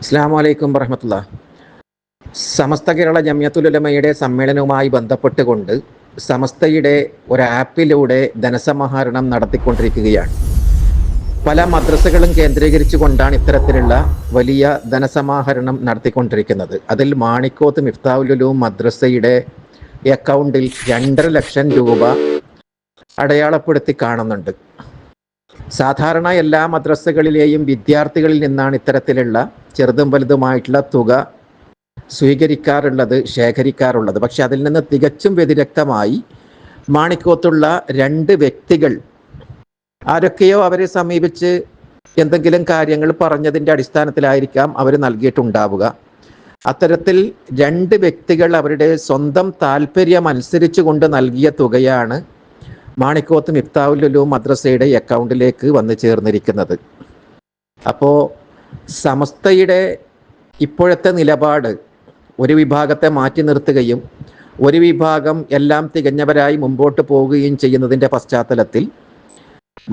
അസ്സാം വലൈക്കും വറഹമത്തുള്ള സമസ്ത കേരള ജമ്യത്തുലമയുടെ സമ്മേളനവുമായി ബന്ധപ്പെട്ടുകൊണ്ട് സമസ്തയുടെ ഒരു ആപ്പിലൂടെ ധനസമാഹരണം നടത്തിക്കൊണ്ടിരിക്കുകയാണ്. പല മദ്രസകളും കേന്ദ്രീകരിച്ചുകൊണ്ടാണ് ഇത്തരത്തിലുള്ള വലിയ ധനസമാഹരണം നടത്തിക്കൊണ്ടിരിക്കുന്നത്. അതിൽ മാണിക്കോത്ത് മിഫ്താവുലുലു മദ്രസയുടെ അക്കൗണ്ടിൽ രണ്ടര ലക്ഷം രൂപ അടയാളപ്പെടുത്തി കാണുന്നുണ്ട്. സാധാരണ എല്ലാ മദ്രസകളിലെയും വിദ്യാർത്ഥികളിൽ നിന്നാണ് ഇത്തരത്തിലുള്ള ചെറുതും വലുതുമായിട്ടുള്ള തുക സ്വീകരിക്കാറുള്ളത് ശേഖരിക്കാറുള്ളത്. പക്ഷെ അതിൽ നിന്ന് തികച്ചും വ്യതിരക്തമായി മാണിക്കോത്തുള്ള രണ്ട് വ്യക്തികൾ ആരൊക്കെയോ അവരെ സമീപിച്ച് എന്തെങ്കിലും കാര്യങ്ങൾ പറഞ്ഞതിന്റെ അടിസ്ഥാനത്തിലായിരിക്കാം അവർ നൽകിയിട്ടുണ്ടാവുക. അത്തരത്തിൽ രണ്ട് വ്യക്തികൾ അവരുടെ സ്വന്തം താല്പര്യം അനുസരിച്ച് കൊണ്ട് നൽകിയ തുകയാണ് മാണിക്കോത്ത് മിഫ്താവുലുലു മദ്രസയുടെ അക്കൗണ്ടിലേക്ക് വന്നു ചേർന്നിരിക്കുന്നത്. അപ്പോൾ സമസ്തയുടെ ഇപ്പോഴത്തെ നിലപാട് ഒരു വിഭാഗത്തെ മാറ്റി നിർത്തുകയും ഒരു വിഭാഗം എല്ലാം തികഞ്ഞവരായി മുമ്പോട്ട് പോവുകയും ചെയ്യുന്നതിന്റെ പശ്ചാത്തലത്തിൽ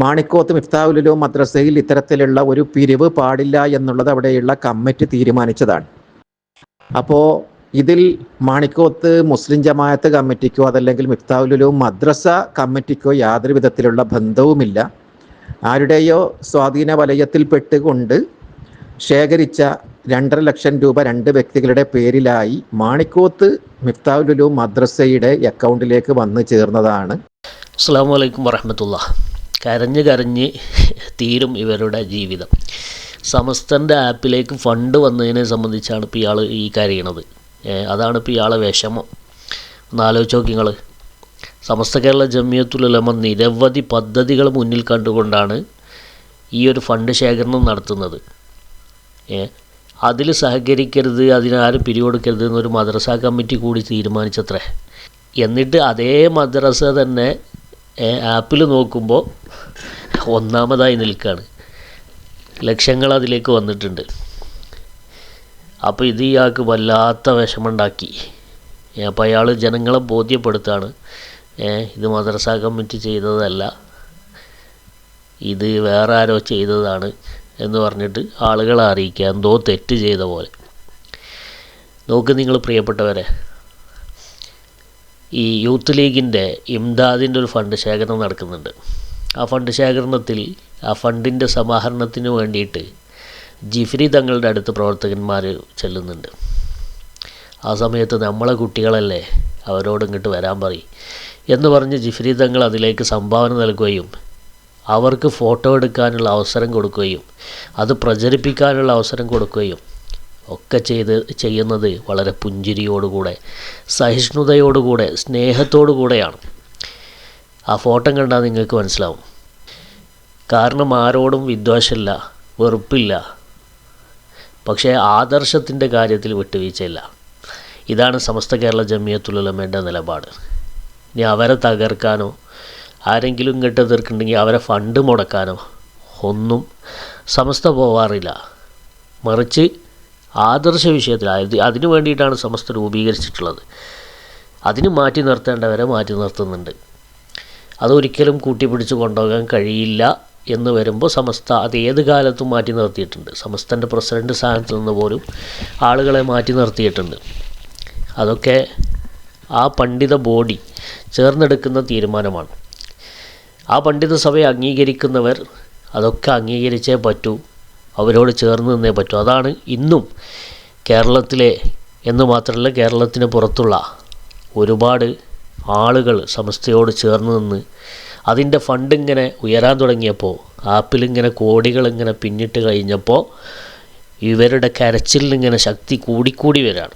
മാണിക്കോത്ത് മിഫ്താവുലുലു മദ്രസയിൽ ഇത്തരത്തിലുള്ള ഒരു പിരിവ് പാടില്ല എന്നുള്ളത് അവിടെയുള്ള കമ്മിറ്റി തീരുമാനിച്ചതാണ്. അപ്പോൾ ഇതിൽ മാണിക്കോത്ത് മുസ്ലിം ജമാഅത്ത് കമ്മിറ്റിക്കോ അതല്ലെങ്കിൽ മിഫ്താവുലുലു മദ്രസ കമ്മിറ്റിക്കോ യാതൊരു വിധത്തിലുള്ള ബന്ധവുമില്ല. ആരുടെയോ സ്വാധീന വലയത്തിൽ പെട്ടുകൊണ്ട് ശേഖരിച്ച രണ്ടര ലക്ഷം രൂപ രണ്ട് വ്യക്തികളുടെ പേരിലായി മാണിക്കോത്ത് മിഫ്താവുലുലു മദ്രസയുടെ അക്കൗണ്ടിലേക്ക് വന്നു ചേർന്നതാണ്. അസ്സാം വലൈക്കും വറഹമത്തുള്ള. കരഞ്ഞ് കരഞ്ഞ് തീരും ഇവരുടെ ജീവിതം. സമസ്തന്റെ ആപ്പിലേക്ക് ഫണ്ട് വന്നതിനെ സംബന്ധിച്ചാണ് ഇപ്പോൾ ഇയാൾ ഈ കരയണത് അതാണ് ഇപ്പോൾ ഇയാളെ വിഷമം. ഒന്ന് ആലോചിച്ച് നോക്കി നിങ്ങൾ സമസ്ത കേരള ജമിയത്തുലമ നിരവധി പദ്ധതികൾ മുന്നിൽ കണ്ടുകൊണ്ടാണ് ഈ ഒരു ഫണ്ട് ശേഖരണം നടത്തുന്നത്. അതിൽ സഹകരിക്കരുത് അതിനാരും പിരികൊടുക്കരുത് എന്നൊരു മദ്രസ കമ്മിറ്റി കൂടി തീരുമാനിച്ചത്രേ. എന്നിട്ട് അതേ മദ്രസ തന്നെ ആപ്പിൽ നോക്കുമ്പോൾ ഒന്നാമതായി നിൽക്കുകയാണ് ലക്ഷങ്ങൾ അതിലേക്ക് വന്നിട്ടുണ്ട്. അപ്പോൾ ഇത് ഇയാൾക്ക് വല്ലാത്ത വിഷമുണ്ടാക്കി അപ്പോൾ അയാൾ ജനങ്ങളെ ബോധ്യപ്പെടുത്താണ്. ഇത് മദ്രസ കമ്മിറ്റി ചെയ്തതല്ല. ഇത് വേറെ ആരോ ചെയ്തതാണ്. എന്ന് പറഞ്ഞിട്ട് ആളുകളെ അറിയിക്കുക. എന്തോ തെറ്റ് ചെയ്ത പോലെ. നോക്ക് നിങ്ങൾ പ്രിയപ്പെട്ടവരെ. ഈ യൂത്ത് ലീഗിന്റെ ഇംദാദിന്റെ ഒരു ഫണ്ട് ശേഖരണം നടക്കുന്നുണ്ട്. ആ ഫണ്ട് ശേഖരണത്തിൽ ആ ഫണ്ടിന്റെ സമാഹരണത്തിന് വേണ്ടിയിട്ട് ജിഫ്രി തങ്ങളുടെ അടുത്ത് പ്രവർത്തകന്മാർ ചെല്ലുന്നുണ്ട്. ആ സമയത്ത് നമ്മളെ കുട്ടികളല്ലേ അവരോട് ഇങ്ങോട്ട് വരാൻ പറയും. എന്ന് പറഞ്ഞ് ജിഫ്രി തങ്ങൾ അതിലേക്ക് സംഭാവന നൽകുകയും അവർക്ക് ഫോട്ടോ എടുക്കാനുള്ള അവസരം കൊടുക്കുകയും അത് പ്രചരിപ്പിക്കാനുള്ള അവസരം കൊടുക്കുകയും ഒക്കെ ചെയ്ത് ചെയ്യുന്നത് വളരെ പുഞ്ചിരിയോടുകൂടെ സഹിഷ്ണുതയോടുകൂടെ സ്നേഹത്തോടു കൂടെയാണ് ആ ഫോട്ടോ കണ്ടാൽ നിങ്ങൾക്ക് മനസ്സിലാവും. കാരണം ആരോടും വിദ്വേഷമില്ല വെറുപ്പില്ല. പക്ഷേ ആദർശത്തിന്റെ കാര്യത്തിൽ വിട്ടുവീഴ്ചയില്ല. ഇതാണ് സമസ്ത കേരള ജമിയത്തുലമയുടെ നിലപാട്. ഇനി അവരെ തകർക്കാനോ ആരെങ്കിലും ഇങ്ങോട്ട് എതിർക്കുന്നുണ്ടെങ്കിൽ അവരെ ഫണ്ട് മുടക്കാനോ ഒന്നും സമസ്ത പോവാറില്ല. മറിച്ച് ആദർശ വിഷയത്തിൽ അതിനു വേണ്ടിയിട്ടാണ് സമസ്ത രൂപീകരിച്ചിട്ടുള്ളത്. അതിന് മാറ്റി നിർത്തേണ്ടവരെ മാറ്റി നിർത്തുന്നുണ്ട്. അതൊരിക്കലും കൂട്ടിപ്പിടിച്ച് കൊണ്ടുപോകാൻ കഴിയില്ല എന്ന് വരുമ്പോൾ സമസ്ത അത് ഏത് കാലത്തും മാറ്റി നിർത്തിയിട്ടുണ്ട്. സമസ്തന്റെ പ്രസിഡന്റ് സ്ഥാനത്ത് നിന്ന് പോലും ആളുകളെ മാറ്റി നിർത്തിയിട്ടുണ്ട്. അതൊക്കെ ആ പണ്ഡിത ബോഡി ചേർന്നെടുക്കുന്ന തീരുമാനമാണ്. ആ പണ്ഡിത സഭയെ അംഗീകരിക്കുന്നവർ അതൊക്കെ അംഗീകരിച്ചേ പറ്റൂ. അവരോട് ചേർന്ന് നിന്നേ പറ്റൂ. അതാണ് ഇന്നും കേരളത്തിലെ എന്ന് മാത്രമല്ല കേരളത്തിന് പുറത്തുള്ള ഒരുപാട് ആളുകൾ സമസ്തയോട് ചേർന്ന് നിന്ന് അതിന്റെ ഫണ്ട് ഇങ്ങനെ ഉയരാൻ തുടങ്ങിയപ്പോൾ ആപ്പിലിങ്ങനെ കോടികളിങ്ങനെ പിന്നിട്ട് കഴിഞ്ഞപ്പോൾ ഇവരുടെ കരച്ചിലിങ്ങനെ ശക്തി കൂടിക്കൂടി വരാണ്.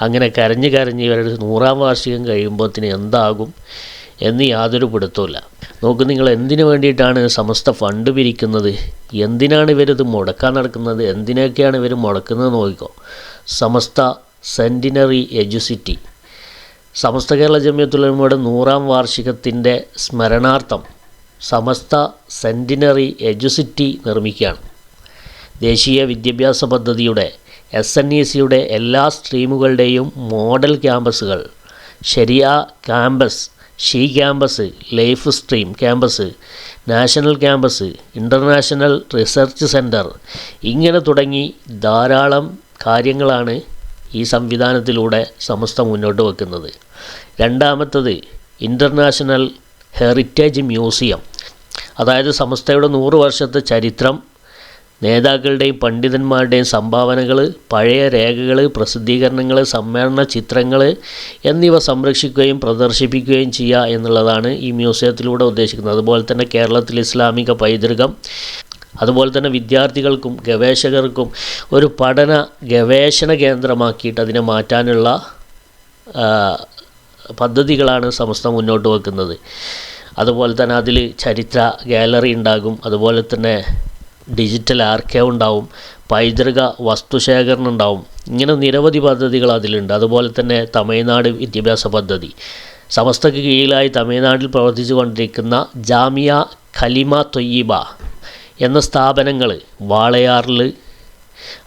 അങ്ങനെ കരഞ്ഞ് കരഞ്ഞ് ഇവരുടെ നൂറാം വാർഷികം കഴിയുമ്പോഴത്തിന് എന്താകും എന്ന് യാതൊരു പിടുത്തമില്ല നോക്ക് നിങ്ങൾ എന്തിനു വേണ്ടിയിട്ടാണ് സമസ്ത ഫണ്ട് പിരിക്കുന്നത് എന്തിനാണ് ഇവരിത് മുടക്കാൻ നടക്കുന്നത്? എന്തിനൊക്കെയാണ് ഇവർ മുടക്കുന്നത് നോക്കിക്കോ. സമസ്ത സെന്റിനറി എജുസിറ്റി. സമസ്ത കേരള ജമിയത്തുലമയുടെ നൂറാം വാർഷികത്തിന്റെ സ്മരണാർത്ഥം സമസ്ത സെന്റിനറി എജുസിറ്റി നിർമ്മിക്കുകയാണ്. ദേശീയ വിദ്യാഭ്യാസ പദ്ധതിയുടെ എസ് എൻ ഇ സിയുടെ എല്ലാ സ്ട്രീമുകളുടെയും model ക്യാമ്പസുകൾ Sharia campus she campus life stream campus national campus international research centre ഇങ്ങനെ തുടങ്ങി ധാരാളം കാര്യങ്ങളാണ് ഈ സംവിധാനത്തിലൂടെ സമസ്ത മുന്നോട്ട് വെക്കുന്നത്. രണ്ടാമത്തത് ഇന്റർനാഷണൽ ഹെറിറ്റേജ് മ്യൂസിയം. അതായത് സമസ്തയുടെ നൂറ് വർഷത്തെ ചരിത്രം നേതാക്കളുടെയും പണ്ഡിതന്മാരുടെയും സംഭാവനകൾ പഴയ രേഖകൾ പ്രസിദ്ധീകരണങ്ങൾ സമ്മേളന ചിത്രങ്ങൾ എന്നിവ സംരക്ഷിക്കുകയും പ്രദർശിപ്പിക്കുകയും ചെയ്യുക എന്നുള്ളതാണ് ഈ മ്യൂസിയത്തിലൂടെ ഉദ്ദേശിക്കുന്നത്. അതുപോലെ തന്നെ കേരളത്തിൽ ഇസ്ലാമിക പൈതൃകം അതുപോലെ തന്നെ വിദ്യാർത്ഥികൾക്കും ഗവേഷകർക്കും ഒരു പഠന ഗവേഷണ കേന്ദ്രമാക്കിയിട്ട് അതിനെ മാറ്റാനുള്ള പദ്ധതികളാണ് സംസ്ഥ മുന്നോട്ട് വെക്കുന്നത്. അതുപോലെ തന്നെ അതിൽ ചരിത്ര ഗാലറി ഉണ്ടാകും. അതുപോലെ തന്നെ ഡിജിറ്റൽ ആർക്കൈവ് ഉണ്ടാവും പൈതൃക വസ്തുശേഖരണം ഉണ്ടാവും ഇങ്ങനെ നിരവധി പദ്ധതികൾ അതിലുണ്ട്. അതുപോലെ തന്നെ തമിഴ്നാട് വിദ്യാഭ്യാസ പദ്ധതി. സമസ്തക്ക് കീഴിലായി തമിഴ്നാട്ടിൽ പ്രവർത്തിച്ചു കൊണ്ടിരിക്കുന്ന ജാമിയ ഖലിമ തൊയ്യബ എന്ന സ്ഥാപനങ്ങൾ വാളയാറിൽ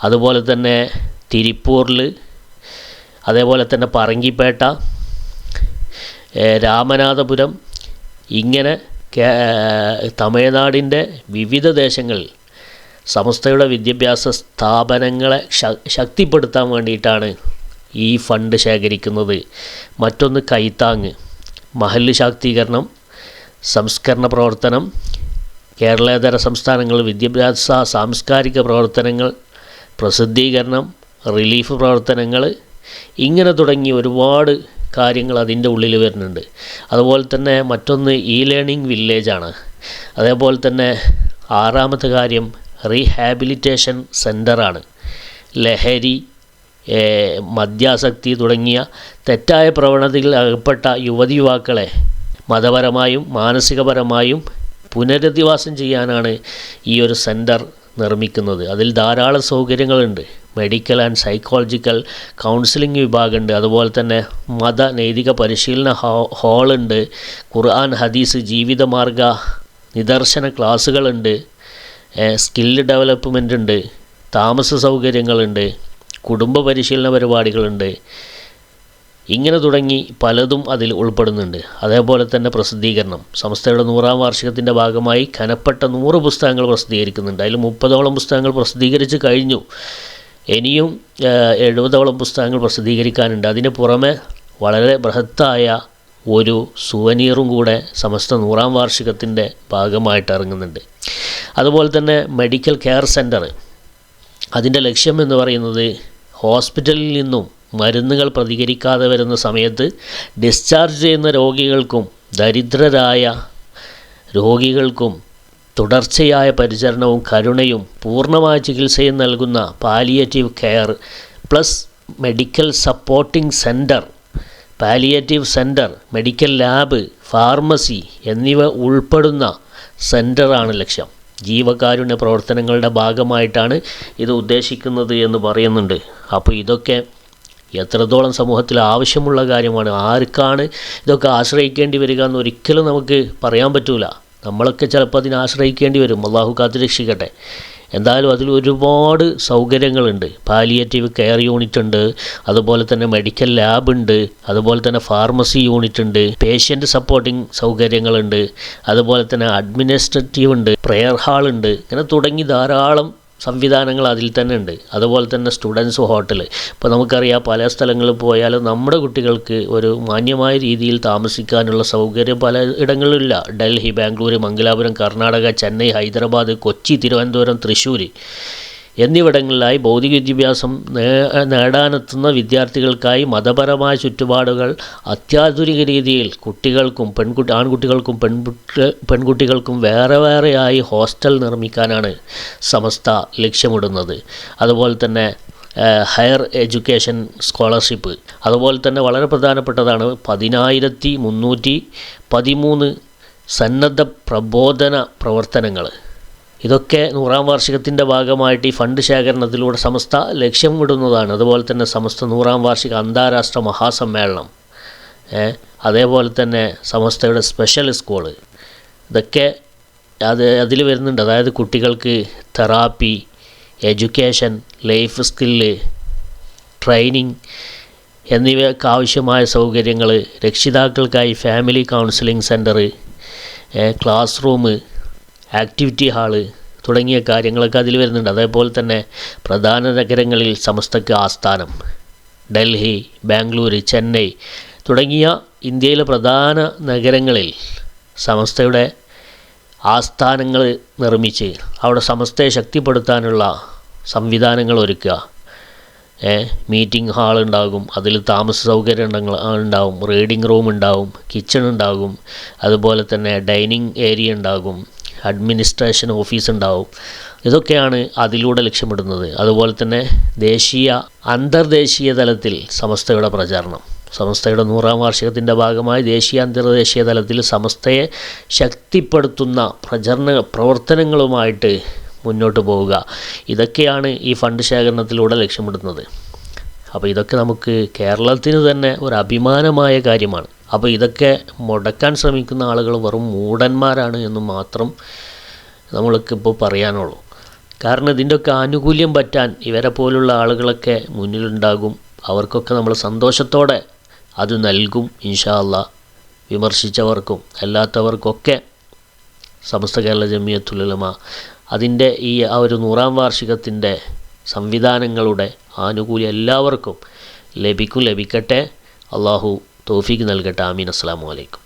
അതുപോലെ തന്നെ തിരുപ്പൂരിൽ അതേപോലെ തന്നെ പറങ്കിപ്പേട്ട രാമനാഥപുരം ഇങ്ങനെ തമിഴ്നാടിന്റെ വിവിധ ദേശങ്ങളിൽ സമസ്തയുടെ വിദ്യാഭ്യാസ സ്ഥാപനങ്ങളെ ശക്തിപ്പെടുത്താൻ വേണ്ടിയിട്ടാണ് ഈ ഫണ്ട് ശേഖരിക്കുന്നത്. മറ്റൊന്ന് കൈത്താങ്. മഹല്ല് ശാക്തീകരണം സംസ്കരണ പ്രവർത്തനം കേരളേതര സംസ്ഥാനങ്ങളിൽ വിദ്യാഭ്യാസ സാംസ്കാരിക പ്രവർത്തനങ്ങൾ പ്രസിദ്ധീകരണം റിലീഫ് പ്രവർത്തനങ്ങൾ ഇങ്ങനെ തുടങ്ങി ഒരുപാട് കാര്യങ്ങൾ അതിന്റെ ഉള്ളിൽ വരുന്നുണ്ട്. അതുപോലെ തന്നെ മറ്റൊന്ന് ഇ ലേണിംഗ് വില്ലേജാണ്. അതേപോലെ തന്നെ ആറാമത്തെ കാര്യം റീഹാബിലിറ്റേഷൻ സെന്ററാണ് ലഹരി മദ്യാസക്തി തുടങ്ങിയ തെറ്റായ പ്രവണതയിൽ അകപ്പെട്ട യുവതി യുവാക്കളെ മതപരമായും മാനസികപരമായും പുനരധിവാസം ചെയ്യാനാണ് ഈ ഒരു സെന്റർ നിർമ്മിക്കുന്നത്. അതിൽ ധാരാളം സൗകര്യങ്ങളുണ്ട്. മെഡിക്കൽ ആൻഡ് സൈക്കോളജിക്കൽ കൗൺസിലിംഗ് വിഭാഗമുണ്ട്. അതുപോലെ തന്നെ മത നൈതിക പരിശീലന ഹാളുണ്ട്. ഖുർആൻ ഹദീസ് ജീവിതമാർഗ നിദർശന ക്ലാസ്സുകളുണ്ട് സ്കില്ല് ഡെവലപ്മെന്റ് ഉണ്ട് താമസ സൗകര്യങ്ങളുണ്ട് കുടുംബ പരിശീലന പരിപാടികളുണ്ട്. ഇങ്ങനെ തുടങ്ങി പലതും അതിൽ ഉൾപ്പെടുന്നുണ്ട്. അതേപോലെ തന്നെ പ്രസിദ്ധീകരണം. സംസ്ഥയുടെ നൂറാം വാർഷികത്തിന്റെ ഭാഗമായി കനപ്പെട്ട നൂറ് പുസ്തകങ്ങൾ പ്രസിദ്ധീകരിക്കുന്നുണ്ട്. അതിൽ മുപ്പതോളം പുസ്തകങ്ങൾ പ്രസിദ്ധീകരിച്ച് കഴിഞ്ഞു. ഇനിയും എഴുപതോളം പുസ്തകങ്ങൾ പ്രസിദ്ധീകരിക്കാനുണ്ട്. അതിന് പുറമെ വളരെ ബൃഹത്തായ ഒരു സുവനീറും കൂടെ സമസ്ത നൂറാം വാർഷികത്തിന്റെ ഭാഗമായിട്ട് ഇറങ്ങുന്നുണ്ട്. അതുപോലെ തന്നെ മെഡിക്കൽ കെയർ സെന്റർ അതിന്റെ ലക്ഷ്യം എന്ന് പറയുന്നത് ഹോസ്പിറ്റലിൽ നിന്നും മരുന്നുകൾ പ്രതികരിക്കാതെ വരുന്ന സമയത്ത് ഡിസ്ചാർജ് ചെയ്യുന്ന രോഗികൾക്കും ദരിദ്രരായ രോഗികൾക്കും തുടർച്ചയായ പരിചരണവും കരുണയും പൂർണമായ ചികിത്സയും നൽകുന്ന palliative care plus medical supporting centre palliative centre medical lab pharmacy എന്നിവ ഉൾപ്പെടുന്ന സെന്ററാണ് ലക്ഷ്യം. ജീവകാരുണ്യ പ്രവർത്തനങ്ങളുടെ ഭാഗമായിട്ടാണ് ഇത് ഉദ്ദേശിക്കുന്നത് എന്ന് പറയുന്നുണ്ട്. അപ്പോൾ ഇതൊക്കെ എത്രത്തോളം സമൂഹത്തിൽ ആവശ്യമുള്ള കാര്യമാണ് ആർക്കാണ് ഇതൊക്കെ ആശ്രയിക്കേണ്ടി വരിക എന്ന് ഒരിക്കലും നമുക്ക് പറയാൻ പറ്റൂല. നമ്മളൊക്കെ ചിലപ്പോൾ അതിനെ ആശ്രയിക്കേണ്ടി വരും. അള്ളാഹു കാത്തുരക്ഷിക്കട്ടെ. എന്തായാലും അതിൽ ഒരുപാട് സൗകര്യങ്ങളുണ്ട്. പാലിയേറ്റീവ് കെയർ യൂണിറ്റ് ഉണ്ട്. അതുപോലെ തന്നെ മെഡിക്കൽ ലാബ് ഉണ്ട്. അതുപോലെ തന്നെ ഫാർമസി യൂണിറ്റ് ഉണ്ട്. പേഷ്യന്റ് സപ്പോർട്ടിംഗ് സൗകര്യങ്ങളുണ്ട്. അതുപോലെ തന്നെ അഡ്മിനിസ്ട്രേറ്റീവ് ഉണ്ട്. പ്രെയർ ഹാൾ ഉണ്ട്. ഇങ്ങനെ തുടങ്ങി ധാരാളം സംവിധാനങ്ങൾ അതിൽ തന്നെ ഉണ്ട്. അതുപോലെ തന്നെ സ്റ്റുഡൻസ് ഹോട്ടൽ ഇപ്പോൾ നമുക്കറിയാം പല സ്ഥലങ്ങളിൽ പോയാലും നമ്മുടെ കുട്ടികൾക്ക് ഒരു മാന്യമായ രീതിയിൽ താമസിക്കാനുള്ള സൗകര്യം പല ഇടങ്ങളിലില്ല ഡൽഹി ബാംഗ്ലൂർ മംഗലാപുരം കർണാടക ചെന്നൈ ഹൈദരാബാദ് കൊച്ചി തിരുവനന്തപുരം തൃശ്ശൂർ എന്നിവിടങ്ങളിലായി ഭൗതിക വിദ്യാഭ്യാസം നേടാനെത്തുന്ന വിദ്യാർത്ഥികൾക്കായി മതപരമായ ചുറ്റുപാടുകൾ അത്യാധുനിക രീതിയിൽ കുട്ടികൾക്കും പെൺകുട്ടി ആൺകുട്ടികൾക്കും പെൺകുട്ടി പെൺകുട്ടികൾക്കും വേറെ വേറെയായി ഹോസ്റ്റൽ നിർമ്മിക്കാനാണ് സമസ്ത ലക്ഷ്യമിടുന്നത്. അതുപോലെ തന്നെ ഹയർ എഡ്യൂക്കേഷൻ സ്കോളർഷിപ്പ്. അതുപോലെ തന്നെ വളരെ പ്രധാനപ്പെട്ടതാണ് പതിനായിരത്തി മുന്നൂറ്റി പതിമൂന്ന് സന്നദ്ധ പ്രബോധന പ്രവർത്തനങ്ങൾ. ഇതൊക്കെ നൂറാം വാർഷികത്തിന്റെ ഭാഗമായിട്ട് ഈ ഫണ്ട് ശേഖരണത്തിലൂടെ സമസ്ത ലക്ഷ്യമിടുന്നതാണ് അതുപോലെ തന്നെ സമസ്ത നൂറാം വാർഷിക അന്താരാഷ്ട്ര മഹാസമ്മേളനം അതേപോലെ തന്നെ സമസ്തയുടെ സ്പെഷ്യൽ സ്കൂൾ ഇതൊക്കെ അത് അതിൽ വരുന്നുണ്ട്. അതായത് കുട്ടികൾക്ക് therapy education life skill training എന്നിവയ്ക്ക് ആവശ്യമായ സൗകര്യങ്ങൾ രക്ഷിതാക്കൾക്കായി family counselling centre class room activity hall തുടങ്ങിയ കാര്യങ്ങളൊക്കെ അതിൽ വരുന്നുണ്ട്. അതേപോലെ തന്നെ പ്രധാന നഗരങ്ങളിൽ സമസ്തക്ക് ആസ്ഥാനം. ഡൽഹി ബാംഗ്ലൂർ ചെന്നൈ തുടങ്ങിയ ഇന്ത്യയിലെ പ്രധാന നഗരങ്ങളിൽ സമസ്തയുടെ ആസ്ഥാനങ്ങൾ നിർമ്മിച്ച് അവിടെ സമസ്തയെ ശക്തിപ്പെടുത്താനുള്ള സംവിധാനങ്ങൾ ഒരുക്കുക. മീറ്റിംഗ് ഹാൾ ഉണ്ടാകും അതിൽ താമസ സൗകര്യം ഉണ്ടാവും റീഡിംഗ് റൂം ഉണ്ടാവും കിച്ചൺ ഉണ്ടാകും അതുപോലെ തന്നെ ഡൈനിങ് ഏരിയ ഉണ്ടാകും അഡ്മിനിസ്ട്രേഷൻ ഓഫീസ് ഉണ്ടാവും. ഇതൊക്കെയാണ് അതിലൂടെ ലക്ഷ്യമിടുന്നത്. അതുപോലെ തന്നെ ദേശീയ അന്തർദേശീയ തലത്തിൽ സമസ്തയുടെ പ്രചാരണം. സമസ്തയുടെ നൂറാം വാർഷികത്തിന്റെ ഭാഗമായി ദേശീയ അന്തർദേശീയ തലത്തിൽ സമസ്തയെ ശക്തിപ്പെടുത്തുന്ന പ്രചരണ പ്രവർത്തനങ്ങളുമായിട്ട് മുന്നോട്ട് പോവുക. ഇതൊക്കെയാണ് ഈ ഫണ്ട് ശേഖരണത്തിലൂടെ ലക്ഷ്യമിടുന്നത്. അപ്പോൾ ഇതൊക്കെ നമുക്ക് കേരളത്തിന് തന്നെ ഒരു അഭിമാനമായ കാര്യമാണ്. അപ്പോൾ ഇതൊക്കെ മുടക്കാൻ ശ്രമിക്കുന്ന ആളുകൾ വെറും മൂടന്മാരാണ് എന്ന് മാത്രം നമ്മൾക്കിപ്പോൾ പറയാനുള്ളൂ. കാരണം ഇതിന്റെയൊക്കെ ആനുകൂല്യം പറ്റാൻ ഇവരെ പോലുള്ള ആളുകളൊക്കെ മുന്നിലുണ്ടാകും. അവർക്കൊക്കെ നമ്മൾ സന്തോഷത്തോടെ അത് നൽകും ഇൻഷാല്ല വിമർശിച്ചവർക്കും അല്ലാത്തവർക്കൊക്കെ സമസ്ത കേരള ജമിയത്തുലമ അതിന്റെ ഈ ആ ഒരു നൂറാം വാർഷികത്തിന്റെ സംവിധാനങ്ങളുടെ ആനുകൂല്യം എല്ലാവർക്കും ലഭിക്കും ലഭിക്കട്ടെ. അള്ളാഹു തോഫിക്ക് നൽകട്ടെ. ആമീൻ. അസ്സാം വലൈക്കും